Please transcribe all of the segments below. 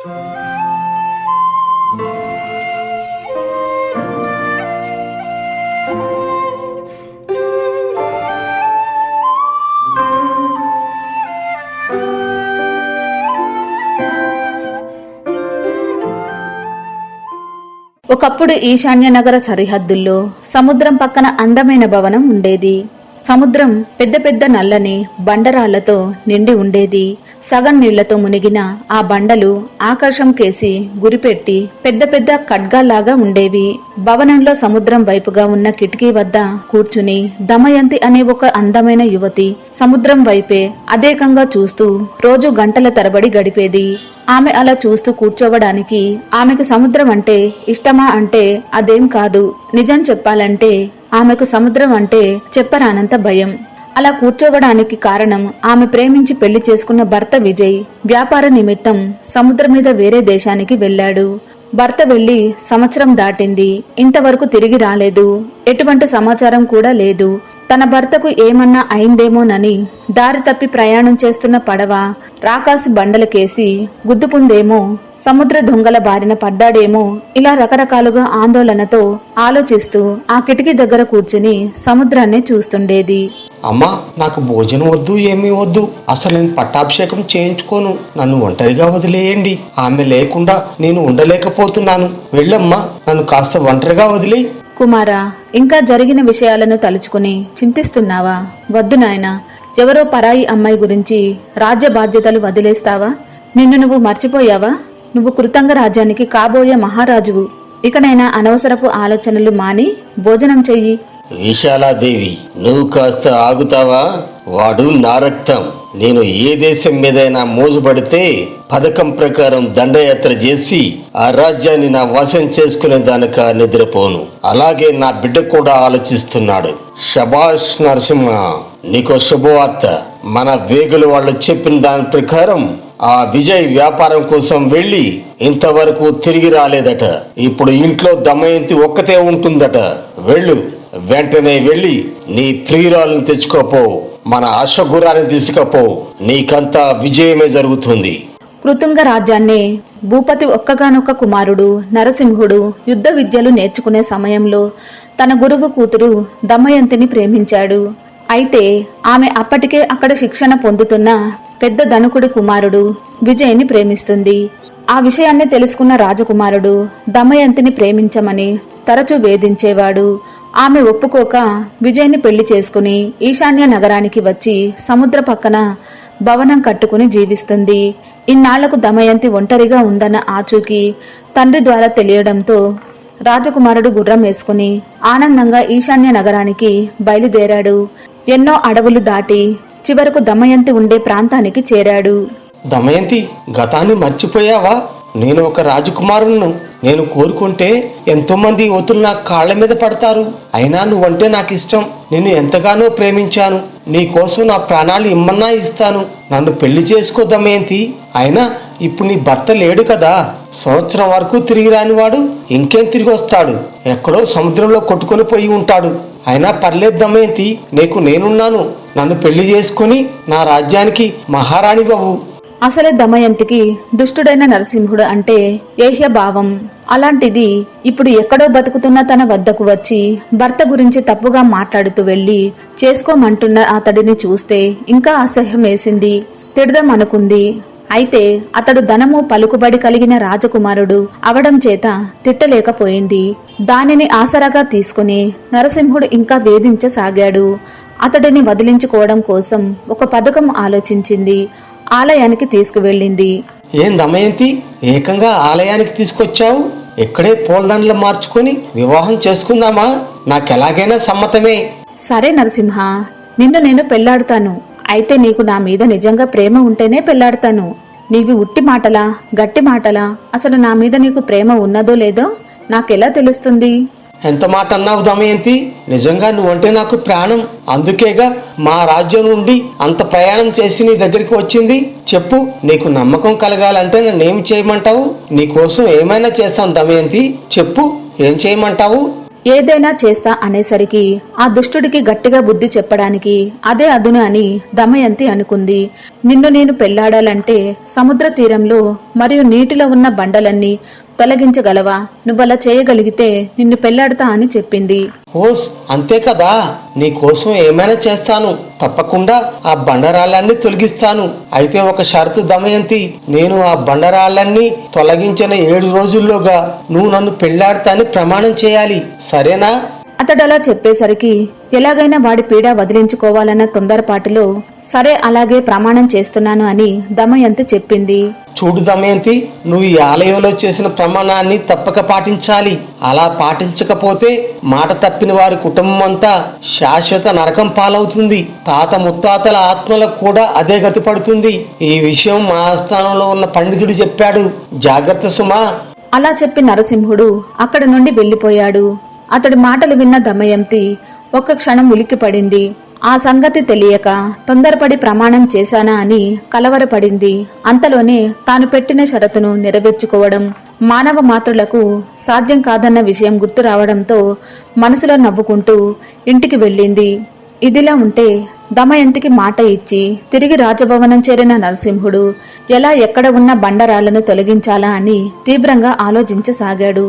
ఒకప్పుడు ఈశాన్య నగర సరిహద్దుల్లో సముద్రం పక్కన అందమైన భవనం ఉండేది. సముద్రం పెద్ద పెద్ద నల్లని బండరాళ్ళతో నిండి ఉండేది. సగం నీళ్ళతో మునిగిన ఆ బండలు ఆకాశం కేసి గురిపెట్టి పెద్ద పెద్ద ఖడ్గాలాగా ఉండేవి. భవనంలో సముద్రం వైపుగా ఉన్న కిటికీ వద్ద కూర్చుని దమయంతి అనే ఒక అందమైన యువతి సముద్రం వైపే అదేకంగా చూస్తూ రోజు గంటల తరబడి గడిపేది. ఆమె అలా చూస్తూ కూర్చోవడానికి ఆమెకు సముద్రం అంటే ఇష్టమా అంటే అదేం కాదు. నిజం చెప్పాలంటే ఆమెకు సముద్రం అంటే చెప్పరానంత భయం. అలా కూర్చోవడానికి కారణం ఆమె ప్రేమించి పెళ్ళి చేసుకున్న భర్త విజయ్. వ్యాపార నిమిత్తం సముద్రం మీద వేరే దేశానికి వెళ్ళాడు. భర్త వెళ్ళి సంవత్సరం దాటింది. ఇంతవరకు తిరిగి రాలేదు. ఎటువంటి సమాచారం కూడా లేదు. తన భర్తకు ఏమన్నా అయిందేమోనని దారి తప్పి ప్రయాణం చేస్తున్న పడవ రాకాసి బండలకేసి గుద్దుకుందేమో సముద్ర దొంగల బారిన పడ్డాడేమో ఇలా రకరకాలుగా ఆందోళనతో ఆలోచిస్తూ ఆ కిటికీ దగ్గర కూర్చుని సముద్రాన్ని చూస్తుండేది. అమ్మా నాకు భోజనం వద్దు ఏమీ వద్దు. అసలు నేను పట్టాభిషేకం చేయించుకోను. నన్ను ఒంటరిగా వదిలేయండి. ఆమె లేకుండా నేను ఉండలేకపోతున్నాను. వెళ్ళమ్మా నన్ను కాస్త ఒంటరిగా వదిలేయి. కుమారా ఇంకా జరిగిన విషయాలను తలుచుకుని చింతిస్తున్నావా? వద్దు నాయనా. ఎవరో పరాయి అమ్మాయి గురించి రాజ్య బాధ్యతలు వదిలేస్తావా? నిన్ను నువ్వు మర్చిపోయావా? నువ్వు కృతంగ రాజ్యానికి కాబోయే మహారాజువు. ఇకనైనా అనవసరపు ఆలోచనలు మాని భోజనం చెయ్యి. విశాలాదేవి నువ్వు కాస్త ఆగుతావా? వాడు నా రక్తం. నేను ఏ దేశం మీదైనా మోజుపడితే పథకం ప్రకారం దండయాత్ర చేసి ఆ రాజ్యాన్ని నా వశం చేసుకునే దానిక నిద్రపోను. అలాగే నా బిడ్డ కూడా ఆలోచిస్తున్నాడు. శభాష్ నరసింహ నీకో శుభవార్త. మన వేగులు వాళ్ళు చెప్పిన దాని ప్రకారం ఆ విజయ్ వ్యాపారం కోసం వెళ్ళి ఇంతవరకు తిరిగి రాలేదట. ఇప్పుడు ఇంట్లో దమయంతి ఒక్కతే ఉంటుందట. వెళ్ళు వెంటనే వెళ్ళి నీ ప్రియురాలను తెచ్చుకోపో. మన అశ్వగురాన్ని తీసుకపో. నీకంతా విజయమే జరుగుతుంది. కృతుంగ రాజ్యాన్ని భూపతి ఒక్కగానొక్క కుమారుడు నరసింహుడు యుద్ధ విద్యలు నేర్చుకునే సమయంలో తన గురువు కూతురు దమయంతిని ప్రేమించాడు. అయితే ఆమె అప్పటికే అక్కడ శిక్షణ పొందుతున్న పెద్ద ధనుకుడి కుమారుడు విజయ్ని ప్రేమిస్తుంది. ఆ విషయాన్ని తెలుసుకున్న రాజకుమారుడు దమయంతిని ప్రేమించమని తరచూ వేధించేవాడు. ఆమె ఒప్పుకోక విజయ్ని పెళ్ళి చేసుకుని ఈశాన్య నగరానికి వచ్చి సముద్ర పక్కన భవనం కట్టుకుని జీవిస్తుంది. ఇన్నాళ్ళకు దమయంతి ఒంటరిగా ఉందన్న ఆచూకి తండ్రి ద్వారా తెలియడంతో రాజకుమారుడు గుర్రం వేసుకుని ఆనందంగా ఈశాన్య నగరానికి బయలుదేరాడు. ఎన్నో అడవులు దాటి చివరకు దమయంతి ఉండే ప్రాంతానికి చేరాడు. దమయంతి గతాన్ని మర్చిపోయావా? నేను ఒక రాజకుమారులను నేను కోరుకుంటే ఎంతోమంది యువతులు నా కాళ్ళ మీద పడతారు. అయినా నువ్వంటే నాకు ఇష్టం నిన్ను ఎంతగానో ప్రేమించాను. నీ కోసం నా ప్రాణాలు ఇమ్మన్నా ఇస్తాను. నన్ను పెళ్ళి చేసుకో అయినా ఇప్పుడు నీ భర్త లేడు కదా. సంవత్సరం వరకు తిరిగి రానివాడు ఇంకేం తిరిగి వస్తాడు? ఎక్కడో సముద్రంలో కొట్టుకొని పోయి ఉంటాడు. అయినా పర్లేదు దమయంతి నీకు నేనున్నాను. నన్ను పెళ్ళి చేసుకుని నా రాజ్యానికి మహారాణి బాబు అసలే దమయంతికి దుష్టుడైన నరసింహుడు అంటే ఏహ్య భావం అలాంటిది ఇప్పుడు ఎక్కడో బతుకుతున్న తన వద్దకు వచ్చి భర్త గురించి తప్పుగా మాట్లాడుతూ వెళ్ళి చేసుకోమంటున్న అతడిని చూస్తే ఇంకా అసహ్యం వేసింది తిడదాం అనుకుంది అయితే అతడు ధనము పలుకుబడి కలిగిన రాజకుమారుడు అవడం చేత తిట్టలేకపోయింది. దానిని ఆసరాగా తీసుకుని నరసింహుడు ఇంకా వేధించసాగాడు. అతడిని వదిలించుకోవడం కోసం ఒక పథకం ఆలోచించింది. ఆలయానికి తీసుకువెళ్ళింది. ఏం దమయంతి ఏకంగా ఆలయానికి తీసుకొచ్చావు? ఇక్కడే పూలదండలు మార్చుకొని వివాహం చేసుకుందామా? నాకెలాగైనా సమ్మతమే. సరే నరసింహ నిన్ను నేను పెళ్ళాడుతాను. అయితే నీకు నా మీద నిజంగా ప్రేమ ఉంటేనే పెళ్ళాడతాను. నీవి ఉట్టి మాటలా గట్టి మాటలా అసలు నా మీద నీకు ప్రేమ ఉన్నదో లేదో నాకెలా తెలుస్తుంది? ఎంత మాట అన్నావు దమయంతి? నిజంగా నువ్వంటే నాకు ప్రాణం. అందుకేగా మా రాజ్యం నుండి అంత ప్రయాణం చేసి నీ దగ్గరికి వచ్చింది. చెప్పు నీకు నమ్మకం కలగాలంటే నన్నేం చేయమంటావు? నీ కోసం ఏమైనా చేస్తాను దమయంతి. చెప్పు ఏం చేయమంటావు? ఏదైనా చేస్తా అనేసరికి ఆ దుష్టుడికి గట్టిగా బుద్ధి చెప్పడానికి అదే అదును అని దమయంతి అనుకుంది. నిన్ను నేను పెళ్ళాడాలంటే సముద్ర తీరంలో మరియు నీటిలో ఉన్న బండలన్నీ తొలగించగలవా? నువ్వలా చేయగలిగితే నిన్ను పెళ్ళాడతా అని చెప్పింది. ఓస్ అంతే కదా. నీ కోసం ఏమైనా చేస్తాను. తప్పకుండా ఆ బండరాళ్ళన్నీ తొలగిస్తాను. అయితే ఒక షరతు దమయంతి. నేను ఆ బండరాళ్ళన్నీ తొలగించిన ఏడు రోజుల్లోగా నువ్వు నన్ను పెళ్ళాడతాని ప్రమాణం చేయాలి. సరేనా? అతడలా చెప్పేసరికి ఎలాగైనా వాడి పీడ వదిలించుకోవాలన్న తొందరపాటులో సరే అలాగే ప్రమాణం చేస్తున్నాను అని దమయంతి చెప్పింది. చూడు దమయంతి నువ్వు ఈ ఆలయంలో చేసిన ప్రమాణాన్ని తప్పక పాటించాలి. అలా పాటించకపోతే మాట తప్పిన వారి కుటుంబం అంతా శాశ్వత నరకం పాలవుతుంది. తాత ముత్తాతల ఆత్మలకు కూడా అదే గతి పడుతుంది. ఈ విషయం మా ఆస్థానంలో ఉన్న పండితుడు చెప్పాడు. జాగ్రత్త సుమా. అలా చెప్పి నరసింహుడు అక్కడి నుండి వెళ్ళిపోయాడు అతడి మాటలు విన్న దమయంతి ఒక్క క్షణం ఉలిక్కిపడింది. ఆ సంగతి తెలియక తొందరపడి ప్రమాణం చేశానా అని కలవరపడింది. అంతలోనే తాను పెట్టిన షరతును నెరవేర్చుకోవడం మానవ మాతృలకు సాధ్యం కాదన్న విషయం గుర్తు రావడంతో మనసులో నవ్వుకుంటూ ఇంటికి వెళ్ళింది. ఇదిలా ఉంటే దమయంతికి మాట ఇచ్చి తిరిగి రాజభవనం చేరిన నరసింహుడు ఎలా ఎక్కడ ఉన్న బండరాళ్ళను తొలగించాలా అని తీవ్రంగా ఆలోచించసాగాడు.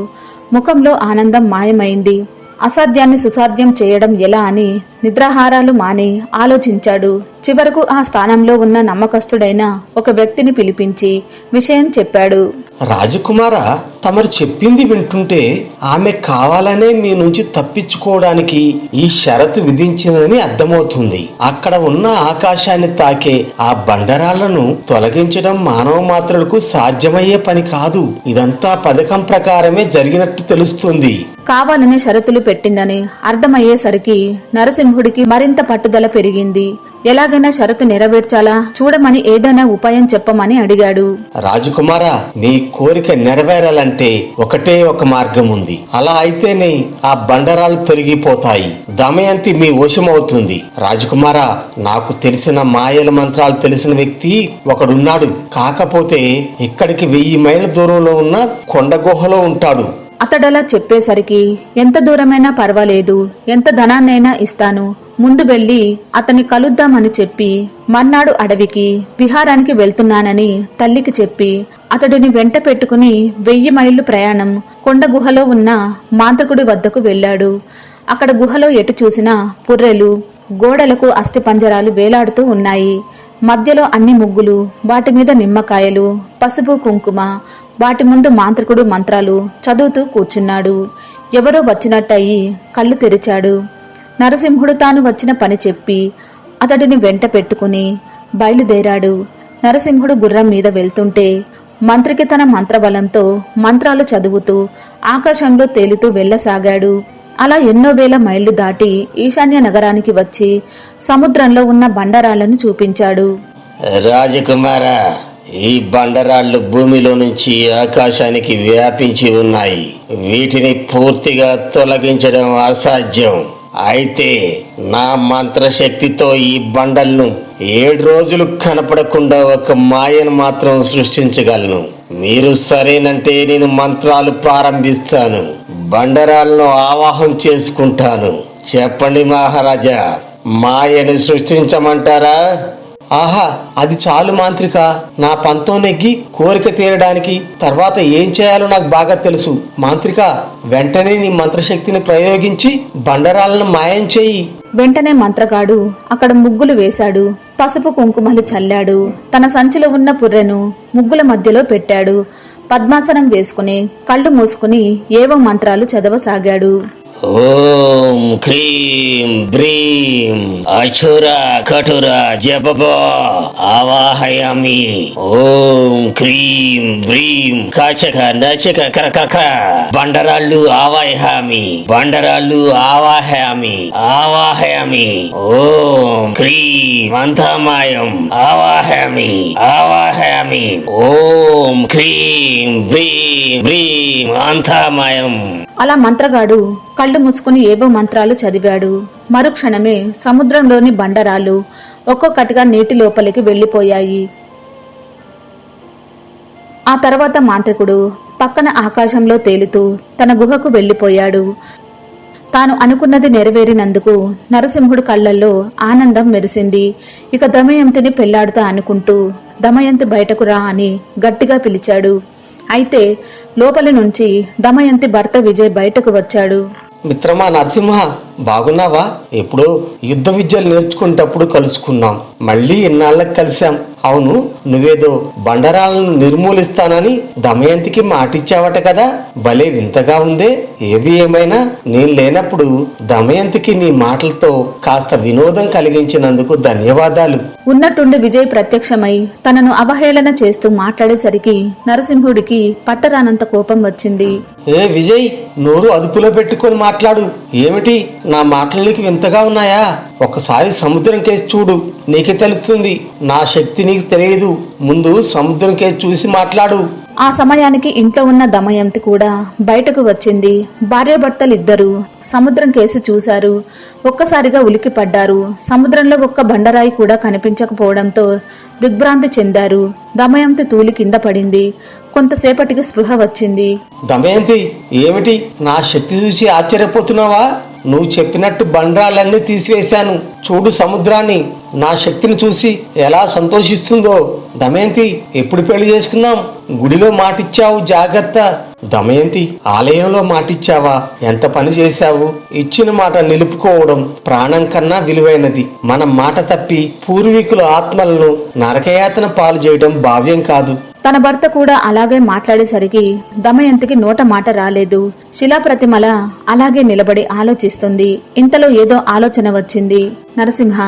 ముఖంలో ఆనందం మాయమైంది. అసాధ్యాన్ని సుసాధ్యం చేయడం ఎలా అని నిద్రాహారాలు మాని ఆలోచించాడు. చివరకు ఆ స్థానంలో ఉన్న నమ్మకస్తుడైన ఒక వ్యక్తిని పిలిపించి విషయం చెప్పాడు. రాజకుమార తమరు చెప్పింది వింటుంటే ఆమె కావాలనే మీ నుంచి తప్పించుకోవడానికి ఈ షరతు విధించిందని అర్థమవుతుంది. అక్కడ ఉన్న ఆకాశాన్ని తాకే ఆ బండరాళ్ళను తొలగించడం మానవ మాత్రలకు సాధ్యమయ్యే పని కాదు. ఇదంతా పథకం ప్రకారమే జరిగినట్టు తెలుస్తుంది. కావాలని షరతులు పెట్టిందని అర్థమయ్యేసరికి నరసింహుడికి మరింత పట్టుదల పెరిగింది. ఎలాగైనా షరతు నెరవేర్చాలా? చూడమని ఏదైనా ఉపాయం చెప్పమని అడిగాడు. రాజకుమార మీ కోరిక నెరవేరాలంటే ఒకటే ఒక మార్గం ఉంది అలా అయితేనే ఆ బండరాలు తొలగిపోతాయి. దమయంతి మీ వశమవుతుంది. రాజకుమార నాకు తెలిసిన మాయల మంత్రాలు తెలిసిన వ్యక్తి ఒకడున్నాడు. కాకపోతే ఇక్కడికి వెయ్యి మైళ్ళ దూరంలో ఉన్న కొండ గుహలో ఉంటాడు. అతడలా చెప్పేసరికి ఎంత దూరమైనా పర్వాలేదు ఎంత ధనాన్నైనా ఇస్తాను ముందు వెళ్ళి అతన్ని కలుద్దామని చెప్పి మర్నాడు అడవికి విహారానికి వెళ్తున్నానని తల్లికి చెప్పి అతడిని వెంట పెట్టుకుని వెయ్యి మైళ్ళు ప్రయాణం కొండ గుహలో ఉన్న మాంత్రికుడి వద్దకు వెళ్ళాడు. అక్కడ గుహలో ఎటు చూసినా పుర్రెలు గోడలకు అస్థిపంజరాలు వేలాడుతూ ఉన్నాయి. మధ్యలో అన్ని ముగ్గులు వాటి మీద నిమ్మకాయలు పసుపు కుంకుమ వాటి ముందు మాంత్రికుడు మంత్రాలు చదువుతూ కూర్చున్నాడు. ఎవరో వచ్చినట్టయి కళ్ళు తెరిచాడు. నరసింహుడు తాను వచ్చిన పని చెప్పి అతడిని వెంట పెట్టుకుని బయలుదేరాడు. నరసింహుడు గుర్రం మీద వెళ్తుంటే మంత్రికి తన మంత్రబలంతో మంత్రాలు చదువుతూ ఆకాశంలో తేలుతూ వెళ్ళసాగాడు. అలా ఎన్నో వేల మైళ్ళు దాటి ఈశాన్య నగరానికి వచ్చి సముద్రంలో ఉన్న బండరాలను చూపించాడు. రాజకుమారా ఈ బండరాళ్ళు భూమిలో నుంచి ఆకాశానికి వ్యాపించి ఉన్నాయి. వీటిని పూర్తిగా తొలగించడం అసాధ్యం. అయితే నా మంత్రశక్తితో ఈ బండలను ఏడు రోజులు కనపడకుండా ఒక మాయను మాత్రం సృష్టించగలను. మీరు సరేనంటే నేను మంత్రాలు ప్రారంభిస్తాను. బండరాలను ఆవాహం చేసుకుంటాను. చెప్పండి మహారాజా మాయను సృష్టించమంటారా? ఆహా అది చాలు మాంత్రిక. నా పంతం నెగ్గి కోరిక తీరడానికి తర్వాత ఏం చేయాలో నాకు బాగా తెలుసు. మాంత్రిక వెంటనే నీ మంత్రశక్తిని ప్రయోగించి బండరాలను మాయం చేయి. వెంటనే మంత్రగాడు అక్కడ ముగ్గులు వేశాడు. పసుపు కుంకుమలు చల్లాడు. తన సంచిలో ఉన్న పుర్రెను ముగ్గుల మధ్యలో పెట్టాడు. పద్మాసనం వేసుకుని కళ్ళు మూసుకుని ఏవో మంత్రాలు చదవసాగాడు. ఓం క్రీం బ్రీం అచుర కఠుర జపప ఆవాహయామి. ఓం క్రీం బ్రీం కాచక నచక కర కర. బండరాళ్ళు ఆవాహయామి. బండరాళ్ళు ఆవాహయామి. ఆవాహయామి. ఓం క్రీం అంతమాయం. ఆవాహయామి. ఆవాహయామి. ఓం క్రీం బ్రీం బ్రీం అంతమాయం. అలా మంత్రగాడు కళ్ళు మూసుకుని ఏవో మంత్రాలు చదివాడు. మరుక్షణమే సముద్రంలోని బండరాలు ఒక్కొక్కటిగా నీటి లోపలికి వెళ్ళిపోయాయి ఆ తర్వాత మాంత్రికుడు పక్కన ఆకాశంలో తేలుతూ తన గుహకు వెళ్ళిపోయాడు తాను అనుకున్నది నెరవేరినందుకు నరసింహుడు కళ్ళల్లో ఆనందం మెరిసింది. ఇక దమయంతిని పెళ్ళాడుతా అనుకుంటూ దమయంతి బయటకు రా అని గట్టిగా పిలిచాడు. అయితే లోపలి నుంచి దమయంతి భర్త విజయ్ బయటకు వచ్చాడు. మిత్రమా నరసింహ బాగున్నావా? ఎప్పుడో యుద్ధ విద్యలు నేర్చుకునేటప్పుడు కలుసుకున్నాం. మళ్ళీ ఇన్నాళ్ళకి కలిశాం? అవును నువ్వేదో బండరాలను నిర్మూలిస్తానని దమయంతికి మాటిచ్చావట కదా? భలే వింతగా ఉందే. ఏది ఏమైనా? నేను లేనప్పుడు దమయంతికి నీ మాటలతో కాస్త వినోదం కలిగించినందుకు ధన్యవాదాలు. ఉన్నట్టుండి విజయ్ ప్రత్యక్షమై తనను అవహేళన చేస్తూ మాట్లాడేసరికి నరసింహుడికి పట్టరానంత కోపం వచ్చింది. ఏ విజయ్ నోరు అదుపులో పెట్టుకొని మాట్లాడు. ఏమిటి? నా మాటలు వింతగా ఉన్నాయా? ఒకసారి సముద్రం కేసి చూడు నీకే తెలుస్తుంది. నా శక్తి నీకు తెలియదు. ముందు సముద్రం కేసి చూసి మాట్లాడు. ఆ సమయానికి ఇంట్లో ఉన్న దమయంతి కూడా బయటకు వచ్చింది. భార్యాభర్తలిద్దరూ సముద్రం కేసి చూశారు. ఒక్కసారిగా ఉలికి పడ్డారు సముద్రంలో ఒక్క బండరాయి కూడా కనిపించకపోవడంతో దిగ్భ్రాంతి చెందారు. దమయంతి తూలి కింద పడింది. కొంతసేపటికి స్పృహ వచ్చింది. దమయంతి ఏమిటి? నా శక్తి చూసి ఆశ్చర్యపోతున్నావా? నువ్వు చెప్పినట్టు బండరాలన్నీ తీసివేశాను. చూడు సముద్రాన్ని. నా శక్తిని చూసి ఎలా సంతోషిస్తుందో. దమయంతి ఎప్పుడు పెళ్ళి చేసుకుందాం? గుడిలో మాటిచ్చావు జాగ్రత్త. దమయంతి ఆలయంలో మాటిచ్చావా? ఎంత పని చేశావు? ఇచ్చిన మాట నిలుపుకోవడం ప్రాణం కన్నా విలువైనది. మన మాట తప్పి పూర్వీకుల ఆత్మలను నరకయాతన పాలు చేయడం భావ్యం కాదు. తన భర్త కూడా అలాగే మాట్లాడేసరికి దమయంతికి నోట మాట రాలేదు. శిలాప్రతిమల అలాగే నిలబడి ఆలోచిస్తుంది. ఇంతలో ఏదో ఆలోచన వచ్చింది. నరసింహ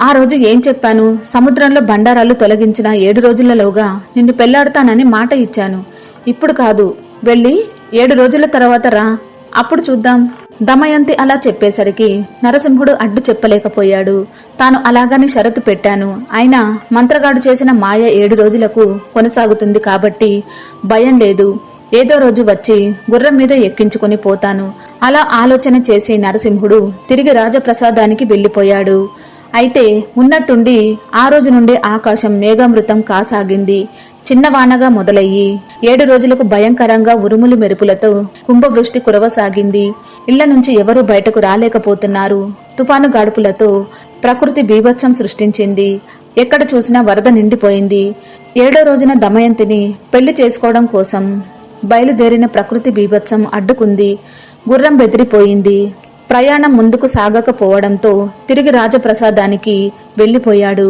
ఆ రోజు ఏం చెప్పాను? సముద్రంలో బండారాలు తొలగించిన ఏడు రోజులలోగా నిన్ను పెళ్ళాడతానని మాట ఇచ్చాను. ఇప్పుడు కాదు. వెళ్ళి ఏడు రోజుల తర్వాత రా. అప్పుడు చూద్దాం. దమయంతి అలా చెప్పేసరికి నరసింహుడు అడ్డు చెప్పలేకపోయాడు. తాను అలాగని షరతు పెట్టాను. అయినా మంత్రగాడు చేసిన మాయ ఏడు రోజులకు కొనసాగుతుంది కాబట్టి భయం లేదు. ఏదో రోజు వచ్చి గుర్రం మీద ఎక్కించుకుని పోతాను. అలా ఆలోచన చేసి నరసింహుడు తిరిగి రాజప్రసాదానికి వెళ్ళిపోయాడు. అయితే ఉన్నట్టుండి ఆ రోజు నుండి ఆకాశం మేఘామృతం కాసాగింది. చిన్నవానగా మొదలయ్యి ఏడు రోజులకు భయంకరంగా ఉరుములు మెరుపులతో కుంభవృష్టి కురవసాగింది. ఇళ్ళ నుంచి ఎవరూ బయటకు రాలేకపోతున్నారు. తుఫాను గాడుపులతో ప్రకృతి బీభత్సం సృష్టించింది. ఎక్కడ చూసినా వరద నిండిపోయింది. ఏడో రోజున దమయంతిని పెళ్ళి చేసుకోవడం కోసం బయలుదేరిన ప్రకృతి బీభత్సం అడ్డుకుంది. గుర్రం బెదిరిపోయింది. ప్రయాణం ముందుకు సాగకపోవడంతో తిరిగి రాజప్రసాదానికి వెళ్ళిపోయాడు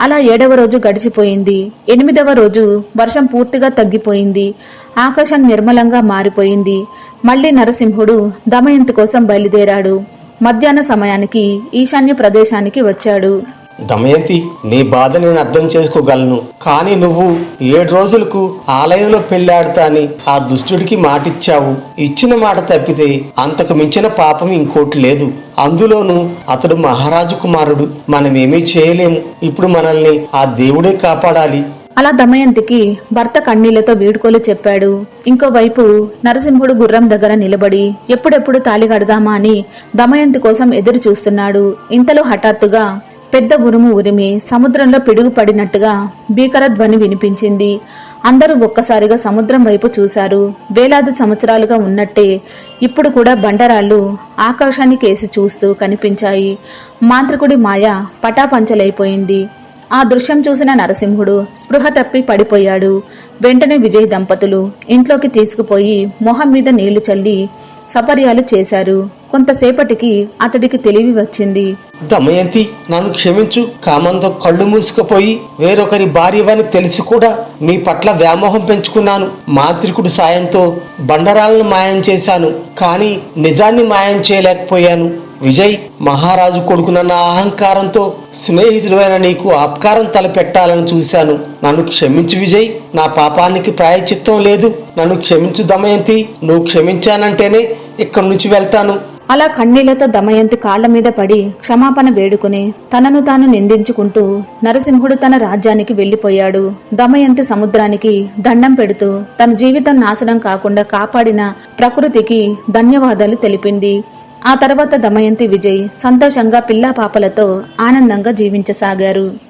అలా ఏడవ రోజు గడిచిపోయింది. ఎనిమిదవ రోజు వర్షం పూర్తిగా తగ్గిపోయింది. ఆకాశం నిర్మలంగా మారిపోయింది. మళ్ళీ నరసింహుడు దమయంతి కోసం బయలుదేరాడు. మధ్యాహ్న సమయానికి ఈశాన్య ప్రదేశానికి వచ్చాడు. దమయంతి నీ బాధ నేను అర్థం చేసుకోగలను. కానీ నువ్వు ఏడు రోజులకు ఆలయంలో పెళ్ళాడతా అని ఆ దుష్టుడికి మాటిచ్చావు. ఇచ్చిన మాట తప్పితే అంతకు మించిన పాపం ఇంకోటి లేదు. అందులోనూ అతడు మహారాజు కుమారుడు. మనమేమీ చేయలేము. ఇప్పుడు మనల్ని ఆ దేవుడే కాపాడాలి. అలా దమయంతికి భర్త కన్నీళ్ళతో వీడుకోలు చెప్పాడు. ఇంకోవైపు నరసింహుడు గుర్రం దగ్గర నిలబడి ఎప్పుడెప్పుడు తాలి కడదామా అని దమయంతి కోసం ఎదురు చూస్తున్నాడు. ఇంతలో హఠాత్తుగా పెద్ద ఉరుము ఉరిమి సముద్రంలో పిడుగుపడినట్టుగా భీకర ధ్వని వినిపించింది. అందరూ ఒక్కసారిగా సముద్రం వైపు చూశారు. వేలాది సంవత్సరాలుగా ఉన్నట్టే ఇప్పుడు కూడా బండరాళ్ళు ఆకాశాన్ని కేసి చూస్తూ కనిపించాయి. మాంత్రికుడి మాయ పటాపంచలైపోయింది. ఆ దృశ్యం చూసిన నరసింహుడు స్పృహ తప్పి పడిపోయాడు. వెంటనే విజయ్ దంపతులు ఇంట్లోకి తీసుకుపోయి మొహం మీద నీళ్ళు చల్లి సపర్యాలు చేశారు. కొంతసేపటికి అతడికి తెలివి వచ్చింది. దమయంతి నన్ను క్షమించు. కామంతో కళ్ళు మూసుకుపోయి వేరొకరి భార్యవని తెలిసి కూడా మీ పట్ల వ్యామోహం పెంచుకున్నాను. మాంత్రికుడు సాయంతో బండరాలను మాయం చేశాను. కానీ నిజాన్ని మాయం చేయలేకపోయాను. విజయ్ మహారాజు కొడుకునన్న అహంకారంతో స్నేహితుడైన నీకు అపకారం తలపెట్టాలని చూశాను. నన్ను క్షమించు విజయ్. నా పాపానికి ప్రాయచిత్తం లేదు. నన్ను క్షమించు దమయంతి. నువ్వు క్షమించానంటేనే ఇక్కడి నుంచి వెళ్తాను. అలా కన్నీళ్ళతో దమయంతి కాళ్ళ మీద పడి క్షమాపణ వేడుకుని తనను తాను నిందించుకుంటూ నరసింహుడు తన రాజ్యానికి వెళ్ళిపోయాడు దమయంతి సముద్రానికి దండం పెడుతూ తన జీవితం నాశనం కాకుండా కాపాడిన ప్రకృతికి ధన్యవాదాలు తెలిపింది. ఆ తర్వాత దమయంతి విజయ్ సంతోషంగా పిల్లా పాపలతో ఆనందంగా జీవించసాగారు.